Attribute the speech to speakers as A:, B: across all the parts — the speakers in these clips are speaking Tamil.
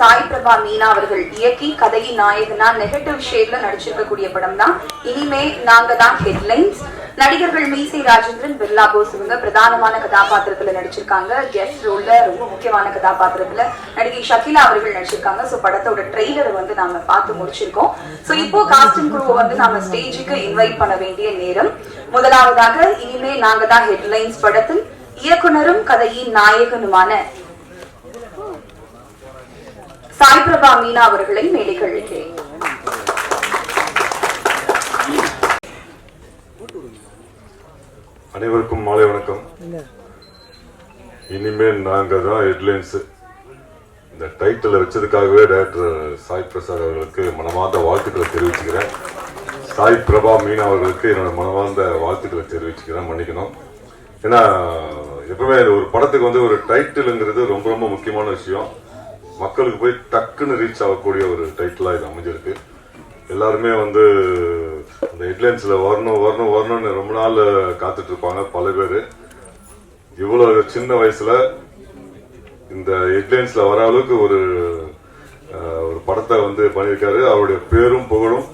A: சாய் பிரபா மீனா அவர்கள் இயக்கி கதையின் நாயகனா நெகட்டிவ் ஷேட்ல நடிச்சிருக்கக்கூடிய படம் தான் இனிமே நாங்க தான் ஹெட்லைன்ஸ் நடிகர்கள் மீசை ராஜேந்திரன் பிர்லா போஸ் இவங்க பிரதானமான கதாபாத்திரத்துல நடிச்சிருக்காங்க. கெஸ்ட் ரோல்ல ரொம்ப முக்கியமான கதாபாத்திரத்துல நடிகை ஷகிலா அவர்கள் நடிச்சிருக்காங்க. சோ படத்தோட ட்ரெய்லர் வந்து நாம பார்த்து முடிச்சிருக்கோம். சோ இப்போ காஸ்டிங் குரூவை வந்து நாம ஸ்டேஜுக்கு இன்வைட் பண்ண வேண்டிய நேரம். முதலாவதாக இனிமே நாங்க தான் ஹெட்லைன்ஸ் படத்தில் இயக்குனரும் கதையின் நாயகனுமான சாய் பிரபா மீனா அவர்களை மேடைக்கு அழைக்கிறேன்
B: அனைவருக்கும் மாலை வணக்கம். இனிமேல் நாங்கள் தான் ஹெட்லைன்ஸ் இந்த டைட்டில் வச்சதுக்காகவே டைரக்டர் சாய் பிரசாத் அவர்களுக்கு மனமார்ந்த வாழ்த்துக்களை தெரிவிச்சுக்கிறேன். சாய் பிரபா மீனா அவர்களுக்கு என்னோட மனமார்ந்த வாழ்த்துக்களை தெரிவிச்சுக்கிறேன் மன்னிக்கணும். ஏன்னா எப்பவுமே ஒரு படத்துக்கு வந்து ஒரு டைட்டிலுங்கிறது ரொம்ப ரொம்ப முக்கியமான விஷயம். மக்களுக்கு போய் டக்குன்னு ரீச் ஆகக்கூடிய ஒரு டைட்டிலாக இது அமைஞ்சிருக்கு. எல்லாருமே வந்து அந்த ஹெட்லைன்ஸில் வரணும் வரணும் வரணும்னு ரொம்ப நாள் காத்துட்டு இருப்பாங்க பல பேர். இவ்வளோ சின்ன வயசில் இந்த ஹெட்லைன்ஸில் வர அளவுக்கு ஒரு ஒரு படத்தை வந்து பண்ணியிருக்காரு. அவருடைய பேரும் புகழும்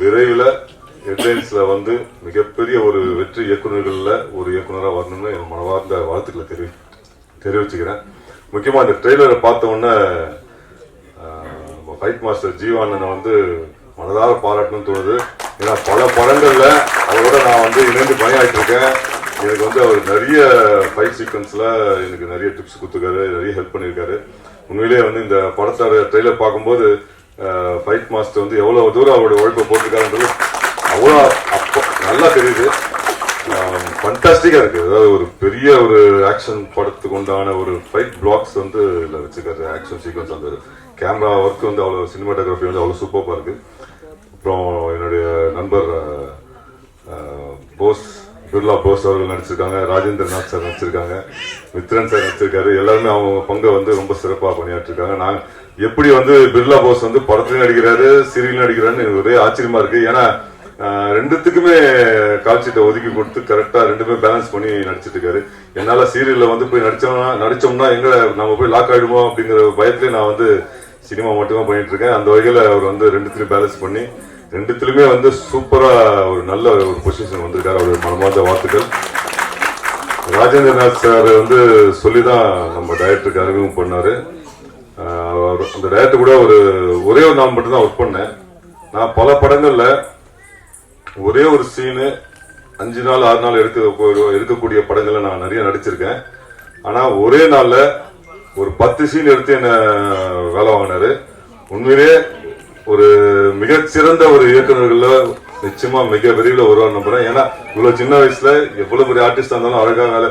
B: விரைவில் ஹெட்லைன்ஸில் வந்து மிகப்பெரிய ஒரு வெற்றி இயக்குநர்களில் ஒரு இயக்குநராக வரணும்னு என் மனவார்ந்த வாழ்த்துக்களை தெரிவி தெரிவிச்சுக்கிறேன். முக்கியமாக இந்த ட்ரெய்லரை பார்த்த உடனே ஃபைட் மாஸ்டர் ஜீவானனை வந்து மனதார பாராட்டணும்னு தோணுது. ஏன்னா பல படங்களில் அவரோட நான் வந்து இணைந்து பணியாற்றி இருக்கேன் எனக்கு வந்து அவர் நிறைய ஃபைட் சீக்வன்ஸில் எனக்கு நிறைய டிப்ஸ் கொடுத்துருக்காரு நிறைய ஹெல்ப் பண்ணியிருக்காரு. உண்மையிலேயே வந்து இந்த படத்தோட ட்ரெய்லர் பார்க்கும்போது ஃபைட் மாஸ்டர் வந்து எவ்வளோ தூரம் அவருடைய உழைப்பை போட்டிருக்காருன்றது அவ்வளோ அப்போ நல்லா தெரியுது. ஃபண்டாஸ்டிக்காக இருக்குது அதாவது ஒரு பெரிய ஒரு ஆக்ஷன் படத்துக்கு உண்டான ஒரு ஃபைட் பிளாக்ஸ் வந்து இதில் வச்சுருக்காரு. ஆக்ஷன் சீக்வன்ஸ் அந்த கேமரா ஒர்க் வந்து அவ்வளோ சினிமாட்டோகிராஃபி வந்து அவ்வளோ சூப்பராக இருக்குது அப்புறம் என்னுடைய நண்பர் போஸ் பிர்லா போஸ் அவர்கள் நடிச்சிருக்காங்க. ராஜேந்திரநாத் சார் நடிச்சிருக்காங்க. மித்ரன் சார் நடிச்சிருக்காரு. எல்லாருமே அவங்க பங்கை வந்து ரொம்ப சிறப்பாக பணியாற்றிருக்காங்க. நான் எப்படி வந்து பிர்லா போஸ் வந்து படத்துலையும் நடிக்கிறாரு சீரியல் நடிக்கிறாருன்னு ஒரே ஆச்சரியமா இருக்கு. ஏன்னா ரெண்டுத்துக்குமே கால்ஷீட்டை ஒதுக்கி கொடுத்து கரெக்டா ரெண்டுமே பேலன்ஸ் பண்ணி நடிச்சிட்டு இருக்காரு. என்னால சீரியல்ல வந்து போய் நடிச்சோம்னா நடிச்சோம்னா எங்க நம்ம போய் லாக் ஆயிடுமோ அப்படிங்கிற பயத்திலே நான் வந்து சினிமா மட்டுமே பண்ணிட்டு இருக்கேன். அந்த வகையில அவர் வந்து ரெண்டுத்திலையும் பேலன்ஸ் பண்ணி ரெண்டுத்திலுமே வந்து சூப்பரா ஒரு நல்ல ஒரு பொசிஷன் வந்திருக்காரு. அவருடைய மனமார்ந்த வாழ்த்துக்கள் ராஜேந்திரநாத் சார் வந்து சொல்லிதான் நம்ம டைரக்டருக்கு அறிமுகம் பண்ணாரு. அவர் அந்த டைரக்டர் கூட ஒரு ஒரே ஒரு நாள் மட்டும்தான் ஒர்க் பண்ணேன். நான் பல படங்கள்ல ஒரே ஒரு சீனு அஞ்சு நாள் ஆறு நாள் எடுக்க எடுக்கக்கூடிய படங்களை நான் நிறைய நடிச்சிருக்கேன். ஆனா ஒரே நாள்ல ஒரு பத்து சீன் எடுத்து என்ன வேலை வாங்கினாரு. உண்மையிலேயே ஒரு மிகச்சிறந்த ஒரு இயக்குநர்கள்ல நிச்சயமா மிக விரைவில் வருவார் நம்புறேன். ஏன்னா இவ்வளவு சின்ன வயசுல எவ்வளவு பெரிய ஆர்டிஸ்டா இருந்தாலும் அழகா வேலை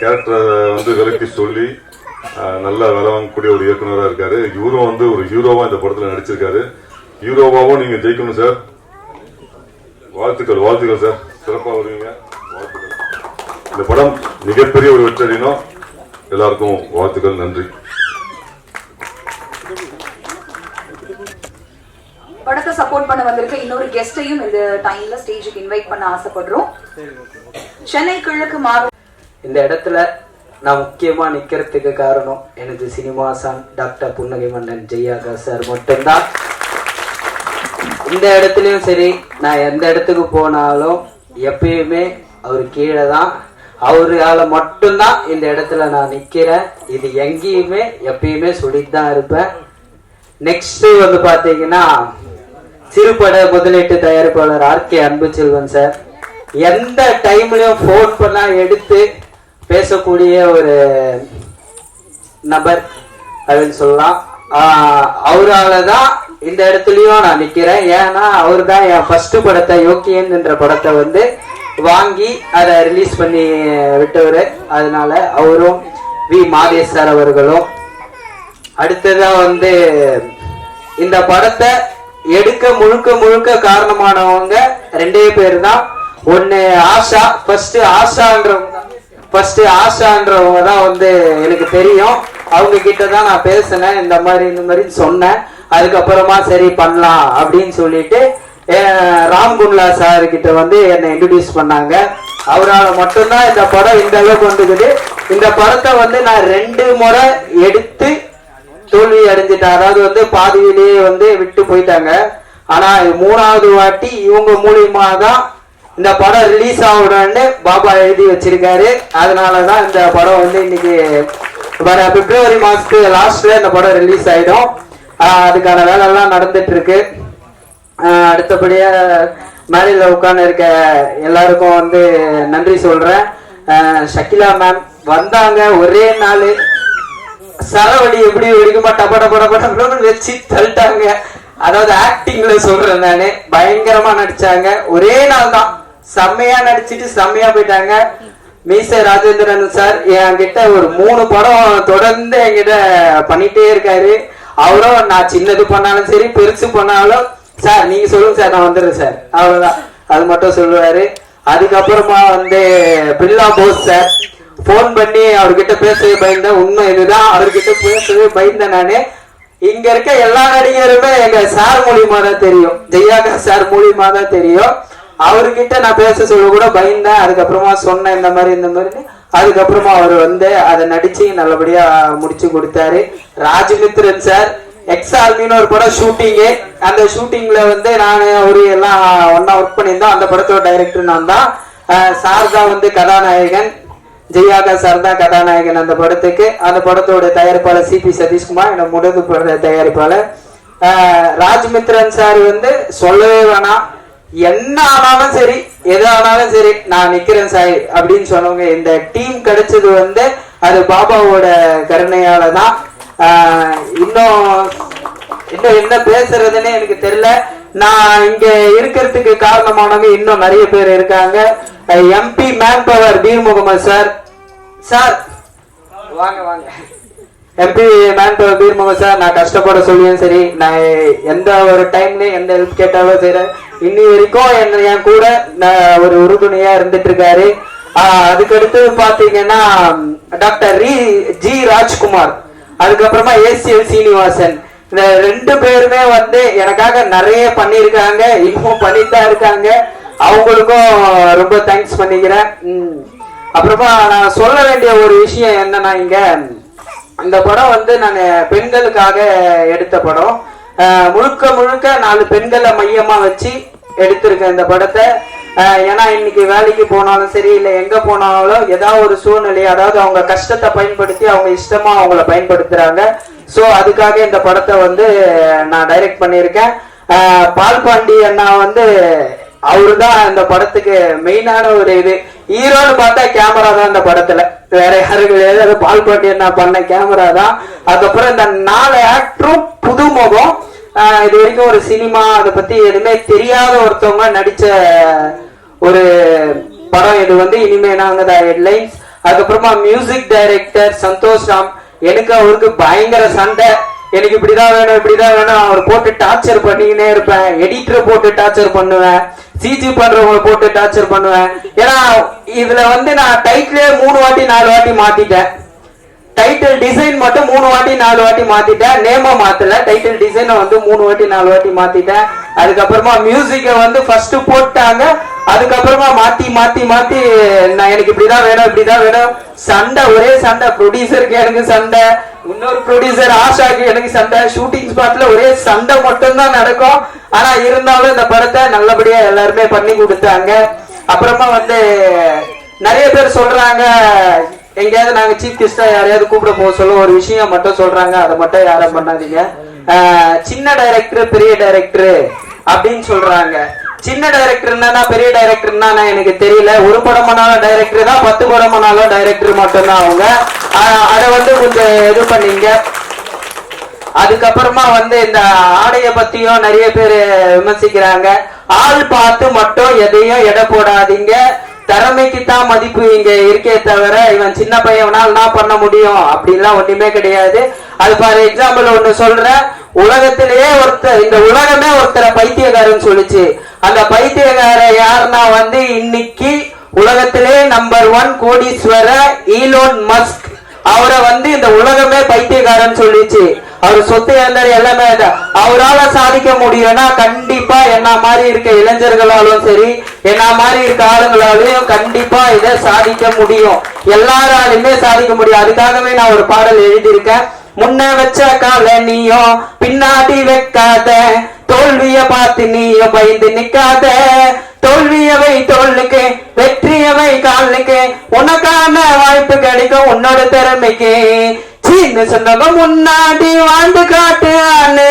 B: கேரக்டரை வந்து விலக்கி சொல்லி நல்லா வேலை வாங்கக்கூடிய ஒரு இயக்குனராக இருக்காரு. இவரும் வந்து ஒரு ஹீரோவா இந்த படத்துல நடிச்சிருக்காரு. ஹீரோவாவும் நீங்க ஜெயிக்கணும் சார் வாழ்த்துக்கள் வாழ்த்துக்கள் சார் சிறப்பா வருவீங்க. வாழ்த்துக்கள். இந்த படம் மிகப்பெரிய ஒரு வெற்றி அடையணும் எல்லாருக்கும் வாழ்த்துக்கள் நன்றி.
A: படத்தை சப்போர்ட் பண்ண வந்திருக்க இன்னொரு கெஸ்டையும் இந்த டைம்ல ஸ்டேஜுக்கு இன்வைட் பண்ண ஆசைப்படுறோம். சென்னை கிழக்கு மாவட்ட
C: இந்த இடத்துல நான் முக்கியமா நிக்கிறதுக்கு காரணம் எனது சினிமாசான் டாக்டர் புன்னகை மன்னன் ஜெயாகா சார் மட்டும்தான். இந்த இடத்துலையும் சரி நான் எந்த இடத்துக்கு போனாலும் எப்பயுமே அவர் கீழே தான் அவரால் மட்டும்தான் இந்த இடத்துல நான் நிற்கிறேன் இது எங்கேயுமே எப்பயுமே சொல்லிட்டு தான் இருப்பேன். நெக்ஸ்ட் வந்து பார்த்தீங்கன்னா சிறுபட முதலீட்டு தயாரிப்பாளர் ஆர் கே அன்பு செல்வன் சார். எந்த டைம்லையும் ஃபோன் பண்ணால் எடுத்து பேசக்கூடிய ஒரு நபர் அப்படின்னு சொல்லலாம். அவரால் தான் இந்த இடத்துலயும் நான் நிக்கிறேன். ஏன்னா அவர் தான் என் ஃபர்ஸ்ட் படத்தை யோக்கியன் என்ற படத்தை வந்து வாங்கி அதை ரிலீஸ் பண்ணி விட்டவர். அதனால அவரும் வி. மாதேஷ் சார் அவர்களும். அடுத்ததான் வந்து இந்த படத்தை எடுக்க முழுக்க முழுக்க காரணமானவங்க ரெண்டே பேர் தான் ஒன்னு ஆஷா ஃபர்ஸ்ட் ஆஷான்றவங்க ஃபர்ஸ்ட் ஆஷான்றவங்க தான் வந்து எனக்கு தெரியும். அவங்க கிட்ட தான் நான் பேசினேன். இந்த மாதிரி இந்த மாதிரி சொன்னேன். அதுக்கப்புறமா சரி பண்ணலாம் அப்படின்னு சொல்லிட்டு அஹ், ராம்குன்லா சார் கிட்ட வந்து என்னை இன்ட்ரடியூஸ் பண்ணாங்க. அவரால் மட்டும்தான் இந்த படம் இந்த அளவுக்கு வந்துக்குது. இந்த படத்தை வந்து நான் ரெண்டு முறை எடுத்து தோல்வி அடைஞ்சிட்டேன். அதாவது வந்து பாதியிலேயே வந்து விட்டு போயிட்டாங்க. ஆனா மூணாவது வாட்டி இவங்க மூலியமா தான் இந்த படம் ரிலீஸ் ஆகணும்னு பாபா எழுதி வச்சிருக்காரு. அதனாலதான் இந்த படம் வந்து இன்னைக்கு வர பிப்ரவரி மாதத்துக்கு லாஸ்ட்ல இந்த படம் ரிலீஸ் ஆயிடும். அதுக்கான வேலைலாம் நடந்துட்டு இருக்கு ஆஹ் அடுத்தபடியா மேடையில் உட்கார்ந்து இருக்க எல்லாருக்கும் வந்து நன்றி சொல்றேன். ஷக்கிலா மேம் வந்தாங்க ஒரே நாள். சரவடி எப்படி வெடிக்குமா டப டப டப வச்சு தள்ளிட்டாங்க. அதாவது ஆக்டிங்ல சொல்றேன் நானு. பயங்கரமா நடிச்சாங்க. ஒரே நாள் தான். செம்மையா நடிச்சிட்டு செம்மையா போயிட்டாங்க. மீச ராஜேந்திரன் சார் என்கிட்ட ஒரு மூணு படம் தொடர்ந்து என்கிட்ட பண்ணிட்டே இருக்காரு. அவரும் நான் சின்னது பண்ணாலும் சரி பெருசு பண்ணாலும் சார் நீங்க சொல்லுங்க சார் நான் வந்துடுறேன் சார். அவ்வளவுதான். அது மட்டும் சொல்லுவாரு. அதுக்கப்புறமா வந்து பில்லா போஸ் சார். போன் பண்ணி அவர்கிட்ட பேசவே பயந்தேன். உண்மை இதுதான். அவர்கிட்ட பேசவே பயந்தேன் நானு. இங்க இருக்க எல்லா நடிகருமே எங்க சார் மூலியமா தான் தெரியும். ஜெயாகா சார் மூலியமா தான் தெரியும். அவர்கிட்ட நான் பேச சொல்ல கூட பயந்தேன். அதுக்கப்புறமா சொன்னேன் இந்த மாதிரி இந்த மாதிரி அதுக்கப்புறமா அவர் வந்து அதை நடிச்சு நல்லபடியா முடிச்சு கொடுத்தாரு. ராஜமித்ரன் சார் எக்ஸால்மின்னு ஒரு படம் ஷூட்டிங்கு அந்த ஷூட்டிங்ல வந்து நான் அவரு எல்லாம் ஒன்னா ஒர்க் பண்ணியிருந்தோம். அந்த படத்தோட டைரக்டர் நான் தான். சார் தான் வந்து கதாநாயகன். ஜெயாகா சார் தான் கதாநாயகன் அந்த படத்துக்கு. அந்த படத்தோட தயாரிப்பாளர் சிபி சதீஷ்குமார் என்னோட முடது தயாரிப்பாளர். ராஜ்மித்ரன் சார் வந்து சொல்லவே வேணாம். என்ன ஆனாலும் சரி எது ஆனாலும் சரி நான் நிக்கிறேன் சாய் அப்படின்னு சொன்னவங்க இந்த டீம் கிடைச்சது வந்து அது பாபாவோட கருணையால தான் இன்னும் இன்னும் என்ன பேசுறதுன்னு எனக்கு தெரியல. நான் இங்க இருக்கிறதுக்கு காரணமானவங்க இன்னும் நிறைய பேர் இருக்காங்க. MP man power Peer Mohammed sir. Sir வாங்க வாங்க. MP man power Peer sir நான் கஷ்டப்பட சொல்லியும் சரி. நான் எந்த ஒரு டைம்லயும் எந்த ஹெல்ப் கேட்டாலும் சரி. இன்னி வரைக்கும் என்ன என் கூட நான் ஒரு உறுதுணையா இருந்துட்டு இருக்காரு. அதுக்கடுத்து பாத்தீங்கன்னா டாக்டர் ரி ஜி ராஜ்குமார். அதுக்கப்புறமா ஏசிஎல் சீனிவாசன். இந்த ரெண்டு பேருமே வந்து எனக்காக நிறைய பண்ணியிருக்காங்க இன்னும் பண்ணித்தான் தான் இருக்காங்க. அவங்களுக்கும் ரொம்ப தேங்க்ஸ் பண்ணிக்கிறேன். அப்புறமா நான் சொல்ல வேண்டிய ஒரு விஷயம் என்னன்னா இங்க இந்த படம் வந்து நான் பெண்களுக்காக எடுத்த படம். முழுக்க முழுக்க நாலு பெண்களை மையமாக வச்சு எடுத்திருக்கேன் இந்த படத்தை. ஏன்னா இன்னைக்கு வேலைக்கு போனாலும் சரி இல்லை எங்கே போனாலும் ஏதாவது ஒரு சூழ்நிலை அதாவது அவங்க கஷ்டத்தை பயன்படுத்தி அவங்க இஷ்டமாக அவங்கள பயன்படுத்துகிறாங்க ஸோ அதுக்காக இந்த படத்தை வந்து நான் டைரக்ட் பண்ணியிருக்கேன். பால் பாண்டி அண்ணா வந்து அவரு தான் இந்த படத்துக்கு மெயினான ஒரு இது. ஹீரோன்னு பார்த்தா கேமரா தான் இந்த படத்துல. வேற யாரும் கிடையாது பால் பாட்டி அண்ணா பண்ண கேமரா தான். அதுக்கப்புறம் இந்த நாலு ஆக்டரும் புதுமுகம் இது வரைக்கும் ஒரு சினிமா அதை பத்தி எதுவுமே தெரியாத ஒருத்தவங்க நடிச்ச ஒரு படம் இது வந்து இனிமே நாங்க தான் ஹெட்லைன்ஸ் அதுக்கப்புறமா மியூசிக் டைரக்டர் சந்தோஷ் ராம். எனக்கு அவருக்கு பயங்கர சண்டை. எனக்கு இப்படிதான் வேணும் இப்படிதான் வேணும். அவர் போட்டு டார்ச்சர் பண்ணிக்கினே இருப்பேன். எடிட்டர் போட்டு டார்ச்சர் பண்ணுவேன். ஜிஜி பண்றவங்களை போட்டு டார்ச்சர் பண்ணுவேன். ஏன்னா இதுல வந்து நான் டைட்டிலே மூணு வாட்டி நாலு வாட்டி மாத்திட்டேன். டைட்டில் டிசைன் மட்டும் மூணு வாட்டி நாலு வாட்டி மாத்திட்டேன். நேமை மாத்தல. டைட்டில் டிசைனை வந்து மூணு வாட்டி நாலு வாட்டி மாத்திட்டேன். அதுக்கப்புறமா மியூசிக்கை வந்து ஃபர்ஸ்ட் போட்டாங்க. அதுக்கப்புறமா மாத்தி மாத்தி மாத்தி நான் எனக்கு இப்படிதான் வேணும் இப்படிதான் வேணும். சண்டை ஒரே சண்டை. ப்ரொடியூசருக்கு எனக்கு சண்டை. இன்னொரு ப்ரொடியூசர் ஆஷாக்கு எனக்கு சண்டை. ஷூட்டிங் ஸ்பாட்ல ஒரே சண்டை மட்டும்தான் நடக்கும். ஆனா இருந்தாலும் இந்த படத்தை நல்லபடியா எல்லாருமே பண்ணி கொடுத்தாங்க. அப்புறமா வந்து நிறைய பேர் சொல்றாங்க எங்கேயாவது நாங்க சீஃப் கெஸ்டா யாரையாவது கூப்பிட போக சொல்ல ஒரு விஷயம் மட்டும் சொல்றாங்க. அதை மட்டும் யாரும் பண்ணாதீங்க. சின்ன டைரக்டர் பெரிய டைரக்டர் அப்படின்னு சொல்றாங்க. சின்ன டைரக்டர் என்னன்னா பெரிய டைரக்டர் என்னன்னா எனக்கு தெரியல. ஒரு படம் பண்ணாலும் டைரக்டர் தான் பத்து படம் பண்ணாலும் டைரக்டர் மட்டும்தான் அவங்க. அதை வந்து கொஞ்சம் இது பண்ணீங்க. அதுக்கப்புறமா வந்து இந்த ஆடைய பத்தியும் நிறைய பேர் விமர்சிக்கிறாங்க. ஆள் பார்த்து மட்டும் எதையும் எடை போடாதீங்க. திறமைக்கு தான் மதிப்பு இங்க இருக்கே தவிர இவன் சின்ன பையனால் நான் பண்ண முடியும். அப்படின்லாம் ஒண்ணுமே கிடையாது. அது ஃபார் எக்ஸாம்பிள் ஒண்ணு சொல்றேன். உலகத்திலேயே ஒருத்தர் இந்த உலகமே ஒருத்தரை பைத்தியக்காரன்னு சொல்லுச்சு. அந்த பைத்தியக்கார யாருன்னா வந்து இன்னைக்கு உலகத்திலே நம்பர் ஒன் கோடீஸ்வர ஈலோன் மஸ்க் அவரை வந்து இந்த உலகமே பைத்தியக்காரன் சொல்லிச்சு. அவர் சொத்து இழந்தாரு எல்லாமே அவரால் சாதிக்க முடியும்னா கண்டிப்பா என்ன மாதிரி இருக்க இளைஞர்களாலும் சரி என்ன மாதிரி இருக்க ஆளுங்களாலையும் கண்டிப்பா இதை சாதிக்க முடியும். எல்லாராலையுமே சாதிக்க முடியும். அதுக்காகவே நான் ஒரு பாடல் எழுதியிருக்கேன். முன்ன வச்ச கால நீயோ பின்னாடி வைக்காத தோல்விய பார்த்து நீயோ பயந்து நிக்காத. தோல்வியவை தோல்லுக்கு வெற்றியவை காலுக்கு உனக்கான வாய்ப்பு கிடைக்கும் உன்னோட திறமைக்கு. சின்ன சொன்னவ முன்னாடி வாழ்ந்து காட்டு ஆளு.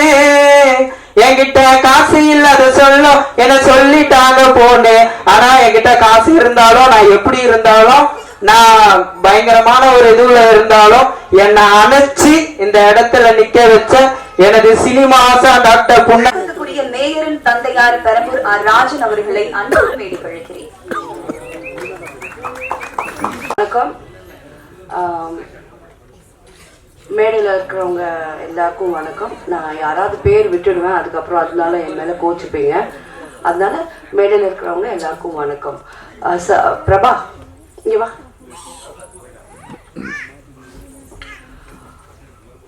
C: என்கிட்ட காசு இல்லாத சொல்லும் என சொல்லிட்டாங்க போன்னு ஆனா என்கிட்ட காசு இருந்தாலும் நான் எப்படி இருந்தாலும் நான் பயங்கரமான ஒரு இதுல இருந்தாலும் என்னை அணைச்சு இந்த இடத்துல நிக்க வச்ச எனது சினிமாசா டாக்டர் புண்ண
A: இருக்கக்கூடிய மேயரின் தந்தையார் பெரம்பூர் ஆர் ராஜன் அவர்களை அன்போடு வேடி கழிக்கிறேன்
D: வணக்கம் மேடையில் இருக்கிறவங்க எல்லாருக்கும் வணக்கம். நான் யாராவது பேர் விட்டுடுவேன் அதுக்கப்புறம் அதனால என் மேலே கோச்சுப்பீங்க. அதனால மேடையில் இருக்கிறவங்க எல்லாருக்கும் வணக்கம். ச பிரபா இங்கே வா.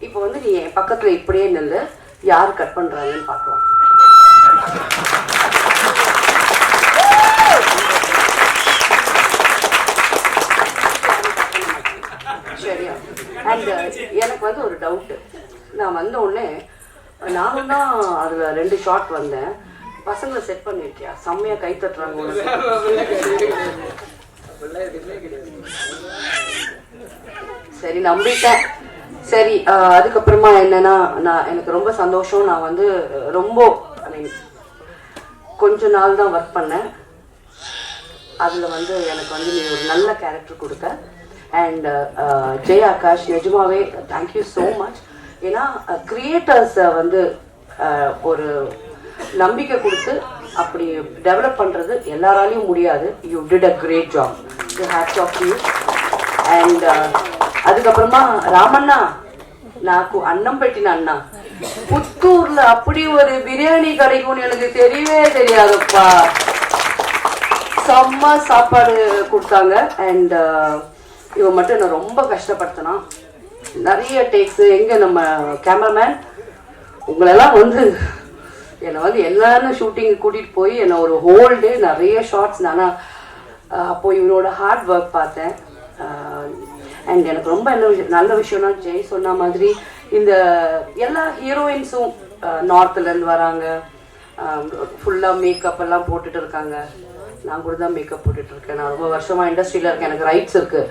D: இப்போ வந்து நீ என் பக்கத்தில் இப்படியே நில்லு. யார் கட் பண்ணுறாங்கன்னு பார்க்கலாம். சரியா? அண்ட் uh, எனக்கு வந்து ஒரு டவுட்டு நான் வந்த உடனே நானும் தான் அதில் ரெண்டு ஷாட் வந்தேன். பசங்களை செட் பண்ணிருக்கியா? செம்மையா கை தட்டுறாங்க. சரி நம்பிட்டேன். சரி அதுக்கப்புறமா என்னன்னா நான் எனக்கு ரொம்ப சந்தோஷம். நான் வந்து ரொம்ப கொஞ்ச நாள் தான் ஒர்க் பண்ணேன். அதில் வந்து எனக்கு வந்து நீ ஒரு நல்ல கேரக்டர் கொடுத்த அண்ட் ஜெய் ஆகாஷ் நிஜமாவே தேங்க்யூ ஸோ மச் ஏன்னா கிரியேட்டர்ஸை வந்து ஒரு நம்பிக்கை கொடுத்து அப்படி டெவலப் பண்ணுறது எல்லாராலையும் முடியாது. You did a great job you hats off you and அதுக்கப்புறமா ராமண்ணா నాకు అన్నం పెట్టిన అన్న పుత్తూరులో அப்படி ஒரு பிரியாணி கிடைக்கும்னு எனக்கு தெரியவே தெரியாதுப்பா செம்ம சாப்பாடு கொடுத்தாங்க அண்ட் இவன் மட்டும் என்னை ரொம்ப கஷ்டப்படுத்தினான் நிறைய டேக்ஸ் எங்க நம்ம கேமராமேன் உங்களெல்லாம் வந்து என்னை வந்து எல்லாரும் ஷூட்டிங் கூட்டிட்டு போய் என்னை ஒரு ஹோல் டே நிறைய ஷார்ட்ஸ் நானா அஹ், அப்போ இவனோட ஹார்ட் ஒர்க் பார்த்தேன் அண்ட் எனக்கு ரொம்ப என்ன விஷயம் நல்ல விஷயம்னா ஜெய் சொன்ன மாதிரி இந்த எல்லா ஹீரோயின்ஸும் நார்த்துலேருந்து வராங்க. ஃபுல்லாக மேக்கப் எல்லாம் போட்டுட்டு இருக்காங்க. நான் கூட தான் மேக்கப் போட்டுட்டு இருக்கேன். நான் ரொம்ப வருஷமா இண்டஸ்ட்ரியில இருக்கேன். எனக்கு ரைட்ஸ் இருக்கு.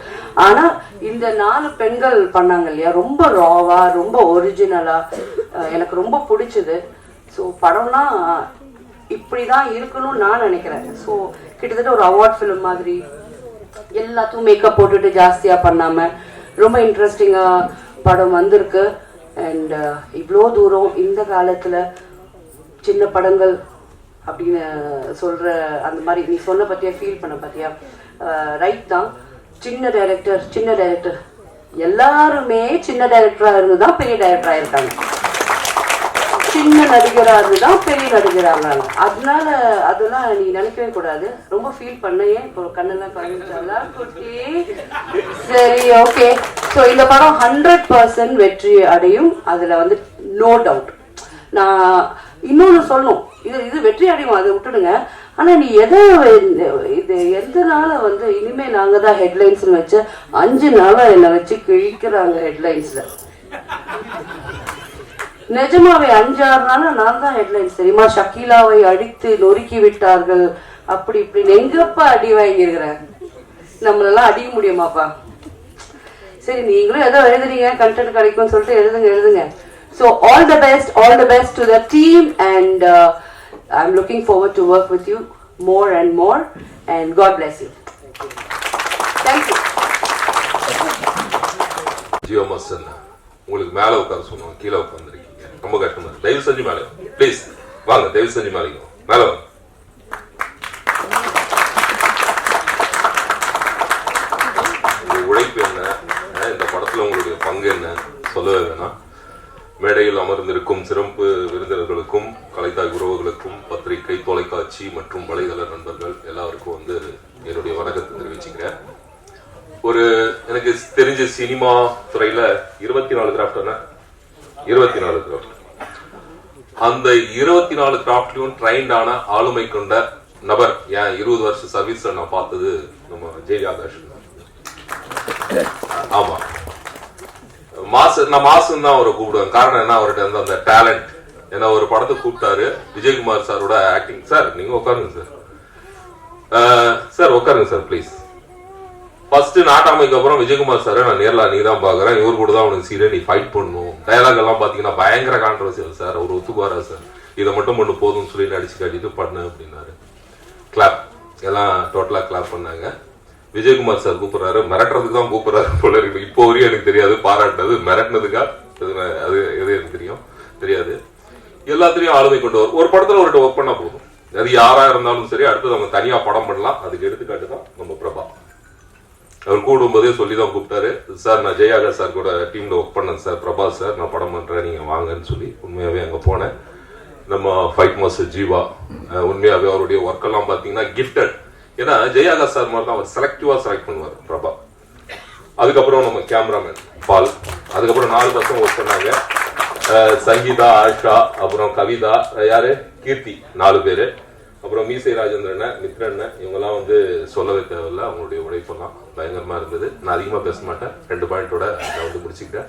D: ஆனா இந்த நாலு பெண்கள் பண்ணாங்க இல்லையா ரொம்ப ராவா ரொம்ப ஒரிஜினலா எனக்கு ரொம்ப பிடிச்சது. ஸோ படம்னா இப்படிதான் இருக்கணும்னு நான் நினைக்கிறேன். ஸோ கிட்டத்தட்ட ஒரு அவார்ட் ஃபிலிம் மாதிரி எல்லாத்தையும் மேக்கப் போட்டுட்டு ஜாஸ்தியா பண்ணாம ரொம்ப இன்ட்ரெஸ்டிங்கா படம் வந்திருக்கு. அண்ட் uh, இவ்வளோ தூரம் இந்த காலத்துல சின்ன படங்கள் அப்படின்னு uh, சொல்ற அந்த மாதிரி நீ சொன்ன பற்றியா ஃபீல் பண்ண பார்த்தியா ரைட் uh, தான். சின்ன டைரக்டர் சின்ன டைரக்டர் எல்லாருமே சின்ன டைரக்டராக இருந்து தான் பெரிய டைரக்டராக இருக்காங்க. சின்ன நடிகராக இருந்து தான் பெரிய நடிகராக அதனால அதெல்லாம் நீ நினைக்கவே கூடாது. ரொம்ப ஃபீல் பண்ணையே இப்போ கண்ணெல்லாம் கழிச்சாலா குட்டி. சரி ஓகே ஸோ இந்த படம் ஹண்ட்ரட் பர்சன்ட் வெற்றி அடையும். அதில் வந்து நோ டவுட் நான் இன்னொன்று சொல்லணும். இது இது வெற்றி அடையும். அதை விட்டுடுங்க. ஆனால் நீ எதை இது எந்த நாள வந்து இனிமேல் நாங்கள் தான் ஹெட்லைன்ஸ்னு வச்சு அஞ்சு நாளாக என்னை வச்சு கிழிக்கிறாங்க ஹெட்லைன்ஸில் நிஜமாவே அஞ்சாறு நாளா நான் தான் ஹெட்லைன்ஸ் தெரியுமா? ஷக்கீலாவை அடித்து நொறுக்கி விட்டார்கள். அப்படி இப்படின்னு எங்கப்பா அடி வாங்கியிருக்கிறேன் நம்மளெல்லாம் அடிக்க முடியுமாப்பா? சரி நீங்களும் ஏதோ எழுதுறீங்க கண்டென்ட் கிடைக்கும்னு சொல்லிட்டு எழுதுங்க எழுதுங்க. So all the best all the best to the team and I am looking forward to work with you more and more and God bless you
E: thank you Jio Mastan உங்களுக்கு மேலே உட்கார சொன்னோம் கீழே உட்காந்துருக்கீங்க ரொம்ப கஷ்டமா இருக்கு. தயவு செஞ்சு மேலே ப்ளீஸ் வாங்க தயவு செஞ்சு மேலே வாங்க. வாங்க உழைப்பு என்ன? இந்த படத்துல உங்களுடைய பங்கு என்ன? சொல்லவே வேணாம். மேடையில் அமர்ந்திருக்கும் சிறப்பு விருந்தினர்களுக்கும் கலைத்தாய் உறவுகளுக்கும் பத்திரிகை தொலைக்காட்சி மற்றும் வலைதள நண்பர்கள் எல்லாருக்கும் வந்து என்னுடைய வணக்கத்தை தெரிவிச்சுக்கிறேன். ஒரு எனக்கு தெரிஞ்ச சினிமா துறையில இருபத்தி நாலு கிராஃப்ட் இருபத்தி நாலு கிராஃப்ட். அந்த இருபத்தி நாலு கிராஃப்ட்லயும் ட்ரைன்ட் ஆன ஆளுமை கொண்ட நபர் ஏன் இருபது வருஷம் சர்வீஸ் நான் பார்த்தது நம்ம ஜெய் ஆகாஷ் தான். ஆமா. மாசு நான் மாசம் தான் அவரை கூப்பிடுவேன். காரணம் என்ன? அவர்கிட்ட வந்து அந்த டேலண்ட் ஏன்னா ஒரு படத்தை கூப்பிட்டாரு விஜயகுமார் சாரோட ஆக்டிங் சார் நீங்க உட்காருங்க சார் சார் உட்காருங்க சார் ப்ளீஸ் ஃபர்ஸ்ட் நாட்டாமைக்கு அப்புறம் விஜயகுமார் சார் நான் நேரில் நீ தான் பாக்குறேன் இவர் கூட தான் உனக்கு சீரியல் நீ ஃபைட் பண்ணும் டயலாக் எல்லாம் பார்த்தீங்கன்னா பயங்கர கான்ட்ரவர்சியல் சார் அவர் ஒத்துக்குவாரா சார் இதை மட்டும் பண்ணு போதும்னு சொல்லி நடிச்சு காட்டிட்டு பண்ணு அப்படின்னாரு. கிளாப் எல்லாம் டோட்டலாக கிளாப் பண்ணாங்க. விஜயகுமார் சார் கூப்பிடுறாரு. மிரட்டுறதுக்கு தான் கூப்பிடுறாரு போல இருக்கு. இப்போ வரையும் எனக்கு தெரியாது. பாராட்டினது. மிரட்டினதுக்கா? அது அது எது எனக்கு தெரியும். தெரியாது. எல்லாத்திலையும் ஆளுமை கொண்டு வரும் ஒரு படத்தில் ஒரு ஒர்க் பண்ணால் போதும். அது யாராக இருந்தாலும் சரி அடுத்தது அவங்க தனியாக படம் பண்ணலாம். அதுக்கு எடுத்துக்காட்டு தான் நம்ம பிரபா. அவர் கூடும்போதே சொல்லி தான் கூப்பிட்டாரு. சார் நான் ஜெயாகா சார் கூட டீமில் ஒர்க் பண்ணேன் சார். பிரபா சார் நான் படம் பண்ணுறேன் நீங்கள் வாங்கன்னு சொல்லி உண்மையாகவே அங்கே போனேன். நம்ம ஃபைட் மாஸ்டர் ஜீவா உண்மையாகவே அவருடைய ஒர்க்கெல்லாம் பார்த்தீங்கன்னா கிஃப்டட் ஏன்னா ஜெயாகா சார் மாதிரி தான் அவர் செலக்டிவாக செலக்ட் பண்ணுவார் பிரபா. அதுக்கப்புறம் நம்ம கேமராமேன் பால். அதுக்கப்புறம் நாலு பசங்க ஒர்க் பண்ணாங்க. சங்கீதா ஆஷா அப்புறம் கவிதா யாரு? கீர்த்தி நாலு பேரு. அப்புறம் மீசை ராஜேந்திரன் மித்ரன் இவங்கெல்லாம் வந்து சொல்லவே தேவையில்ல. அவங்களுடைய உழைப்பெல்லாம் பயங்கரமாக இருந்தது. நான் அதிகமாக பேச மாட்டேன். ரெண்டு பாயிண்டோட நான் வந்து முடிச்சுக்கிறேன்.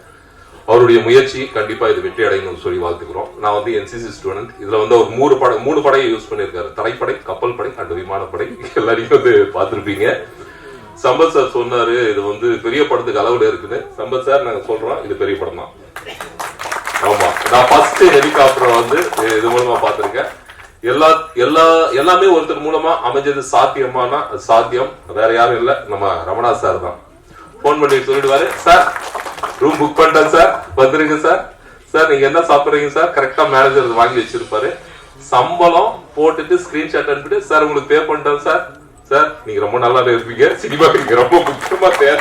E: அவருடைய முயற்சி கண்டிப்பாக இது வெற்றி அடையணும்னு சொல்லி வாழ்த்துக்கிறோம். நான் வந்து என்சிசி ஸ்டூடெண்ட் இதில் வந்து ஒரு மூணு படை மூணு படையை யூஸ் பண்ணியிருக்காரு. தரைப்படை கப்பல் படை அண்ட் விமானப்படை. எல்லாரையும் வந்து பார்த்துருப்பீங்க. சம்பத் சார் சொன்னாரு இது வந்து பெரிய படத்துக்கு அளவுல இருக்குன்னு சம்பத் சார் நாங்க சொல்றோம் இது பெரிய படம் தான் ஆமா. நான் ஃபர்ஸ்ட் ஹெலிகாப்டர் வந்து இது மூலமா பார்த்துருக்கேன். எல்லா எல்லா எல்லாமே ஒருத்தர் மூலமா அமைஞ்சது சாத்தியமானா அது சாத்தியம் வேற யாரும் இல்ல. நம்ம ரமணா சார் தான். போன் பண்ணி சொல்லிடுவாரு. சார் ரூம் புக் பண்ணிட்டேன் சார். வந்துருங்க சார். சார் நீங்க என்ன சாப்பிடுறீங்க சார்? கரெக்டா மேனேஜர் வாங்கி வச்சிருப்பாரு. சம்பளம் போட்டுட்டு ஸ்கிரீன்ஷாட் அனுப்பிட்டு சார் உங்களுக்கு பே பண்ணிட்டேன் சார். சார் நீங்க ரொம்ப நல்லா இருப்பீங்க. சினிமா நீங்க ரொம்ப முக்கியமா தேவை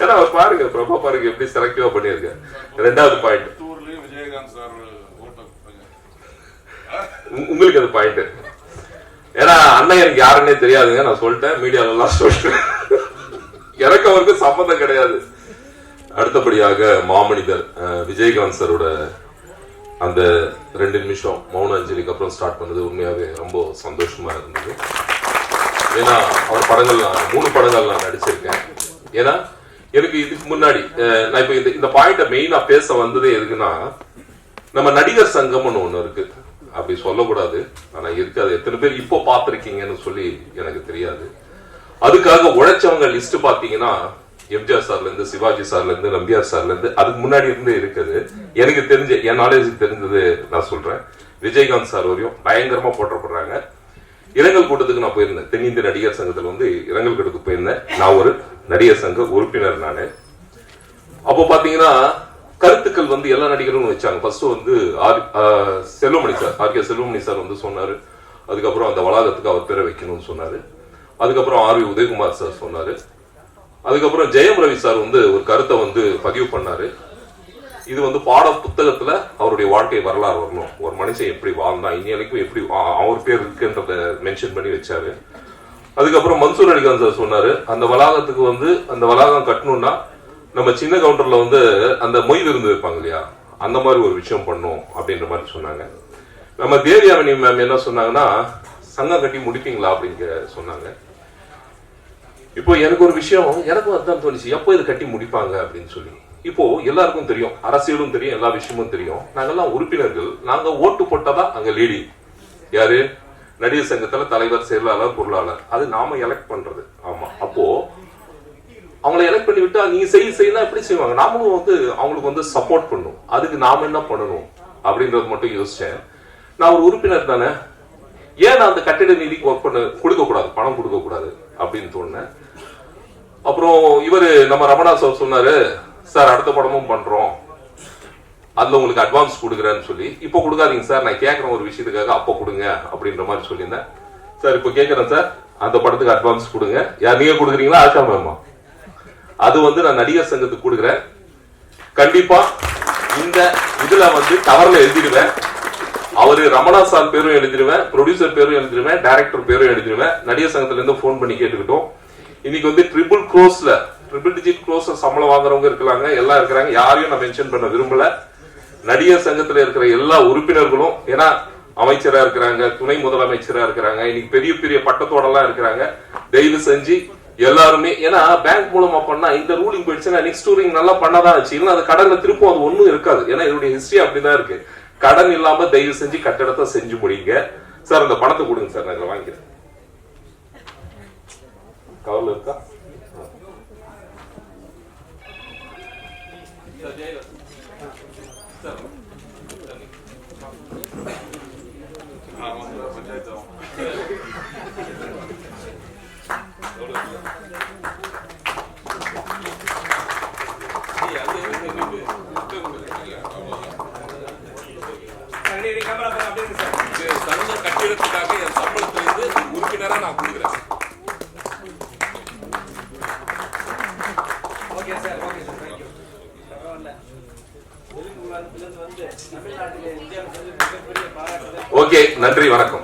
E: ஏன்னா அவர் பாருங்க பிரபா பாருங்க எப்படி செலக்டிவா பண்ணிருக்க ரெண்டாவது பாயிண்ட்
F: விஜயகாந்த் சார்
E: உங்களுக்கு அது பாயிண்ட் ஏன்னா அண்ணன் எனக்கு யாருன்னே தெரியாதுங்க. நான் சொல்லிட்டேன். மீடியால எல்லாம் சொல்லிட்டேன். எனக்கு அவருக்கு சம்மந்தம் கிடையாது. அடுத்தபடியாக மாமனிதர் விஜயகாந்த் சரோட அந்த ரெண்டு நிமிஷம் மௌன அஞ்சலிக்கு அப்புறம் ஸ்டார்ட் பண்ணது உண்மையாவே ரொம்ப சந்தோஷமா இருந்தது. ஏன்னா அவர் படங்கள் நான் மூணு படங்கள் நான் நடிச்சிருக்கேன். ஏன்னா எனக்கு இதுக்கு முன்னாடி நான் இப்ப இந்த இந்த பாயிண்ட மெயினா பேச வந்ததே எதுக்குன்னா நம்ம நடிகர் சங்கம்னு ஒண்ணு இருக்கு. அப்படி சொல்லக்கூடாது. ஆனா இருக்கு அது எத்தனை பேர் இப்போ பார்த்துருக்கீங்கன்னு சொல்லி எனக்கு தெரியாது. அதுக்காக உழைச்சவங்க லிஸ்ட் பாத்தீங்கன்னா எம்ஜிஆர் சார்ல இருந்து சிவாஜி சார்ல இருந்து நம்பியார் சார்ல இருந்து அதுக்கு முன்னாடி இருந்து இருக்குது. எனக்கு தெரிஞ்ச என் நாலேஜ் தெரிஞ்சது நான் சொல்றேன். விஜயகாந்த் சார் வரையும் பயங்கரமா போற்றப்படுறாங்க. இரங்கல் கூட்டத்துக்கு நான் போயிருந்தேன். தென்னிந்திய நடிகர் சங்கத்தில் வந்து இரங்கல் கூட்டத்துக்கு போயிருந்தேன். நான் ஒரு நடிகர் சங்க உறுப்பினர் நான். அப்போ பாத்தீங்கன்னா கருத்துக்கள் வந்து எல்லா நடிகரும் வச்சாங்க. ஃபர்ஸ்ட் வந்து ஆர்- ஆஹ் Selvamani sir. R K Selvamani sir வந்து சொன்னாரு. அதுக்கப்புறம் அந்த வளாகத்துக்கு அவர் பேரை வைக்கணும்னு சொன்னாரு. அதுக்கப்புறம் ஆர் வி உதயகுமார் சார் சொன்னாரு. அதுக்கப்புறம் ஜெயம் ரவி சார் வந்து ஒரு கருத்தை வந்து பதிவு பண்ணாரு. இது வந்து பாட புத்தகத்துல அவருடைய வாழ்க்கை வரலாறு வரணும். ஒரு மனுஷன் எப்படி வாழ்ந்தான் இனி வரைக்கும் எப்படி அவர் பேர் இருக்குன்றத மென்ஷன் பண்ணி வச்சாரு. அதுக்கப்புறம் மன்சூர் அலிகான் சார் சொன்னாரு. அந்த வளாகத்துக்கு வந்து அந்த வளாகம் கட்டணும்னா நம்ம சின்ன கவுண்டர்ல வந்து அந்த மொய் விருந்து வைப்பாங்க இல்லையா? அந்த மாதிரி ஒரு விஷயம் பண்ணும் அப்படின்ற மாதிரி சொன்னாங்க. நம்ம தேவியாவணி மேம் என்ன சொன்னாங்கன்னா சங்கம் கட்டி முடிப்பீங்களா அப்படிங்கிற சொன்னாங்க. இப்போ எனக்கு ஒரு விஷயம் எனக்கும் அதான் தோணுச்சு. எப்போ இது கட்டி முடிப்பாங்க அப்படின்னு சொல்லி. இப்போ எல்லாருக்கும் தெரியும் அரசியலும் தெரியும் எல்லா விஷயமும் தெரியும். நாங்கெல்லாம் உறுப்பினர்கள். நாங்க ஓட்டு போட்டதா அங்க லீடி யாரு? நடிகர் சங்கத்துல தலைவர் செயலாளர் பொருளாளர். அது நாம எலெக்ட் பண்றது. ஆமா. அப்போ அவங்கள எலக்ட் பண்ணி விட்டா நீங்க செய் செய்யலாம் எப்படி செய்வாங்க? நாமளும் வந்து அவங்களுக்கு வந்து சப்போர்ட் பண்ணும். அதுக்கு நாம என்ன பண்ணணும்? அப்படின்றது மட்டும் யோசிச்சேன். நான் ஒரு உறுப்பினர் தானே. ஏன் நான் அந்த கட்டிட நிதிக்கு ஒர்க் பண்ண கொடுக்க கூடாது பணம் கொடுக்க கூடாது அப்படின்னு தோணுனேன். அப்புறம் இவர் நம்ம ரமணா சார் சொன்னாரு சார் அடுத்த படமும் பண்றோம். அதுல உங்களுக்கு அட்வான்ஸ் கொடுக்குறேன்னு சொல்லி. இப்போ கொடுக்காதீங்க சார் நான் கேட்கறேன் ஒரு விஷயத்துக்காக அப்போ கொடுங்க அப்படின்ற மாதிரி சொல்லியிருந்தேன். சார் இப்போ கேட்கறேன் சார். அந்த படத்துக்கு அட்வான்ஸ் கொடுங்க. யார் நீங்க கொடுக்குறீங்களா ஆஷா மேமா அது வந்து நான் நடிகர் சங்கத்துக்கு கொடுக்குறேன். கண்டிப்பா இந்த இதுல வந்து கவர்ல எழுதிடுவேன். அவரு ரமணா சார் பேரும் எழுதிடுவேன் ப்ரொடியூசர் பேரும் எழுதிடுவேன் டைரக்டர் பேரும் எழுதிடுவேன். நடிகர் சங்கத்துல இருந்து ஃபோன் பண்ணி கேட்டுக்கிட்டோம். இன்னைக்கு வந்து ட்ரிபிள் க்ரோஸ்ல ட்ரிபிள் டிஜிட் க்ரோஸ்ல சம்பளம் வாங்குறவங்க இருக்கிறாங்க எல்லாம் இருக்கிறாங்க. யாரையும் நான் மென்ஷன் பண்ண விரும்பல. நடிகர் சங்கத்துல இருக்கிற எல்லா உறுப்பினர்களும் ஏன்னா அமைச்சரா இருக்கிறாங்க துணை முதலமைச்சரா இருக்கிறாங்க இன்னைக்கு பெரிய பெரிய பட்டத்தோட எல்லாம் இருக்கிறாங்க. தயவு செஞ்சு எல்லாருமே ஏன்னா பேங்க் மூலமா பண்ணா இந்த ரூலிங் போயிடுச்சுன்னா நெக்ஸ்ட் ரூலிங் நல்லா பண்ணாதான் ஆச்சு. இல்லைன்னா அது கடன்ல திருப்பும் அது ஒண்ணும் இருக்காது. ஏன்னா இதனுடைய ஹிஸ்டரி அப்படிதான் இருக்கு. கடன் இல்லாம தயவு செஞ்சு கட்டடத்தை செஞ்சு முடிங்க. சார் அந்த பணத்தை கொடுங்க சார் நான் வாங்கிக்கிறேன். கவர்ல இருக்கா
F: பஞ்சாயத்து
E: இது தகுந்த கட்டிடத்துக்காக என் சம்பளத்திலிருந்து உறுப்பினரா நான் கொடுக்குறேன். ஓகே நன்றி வணக்கம்.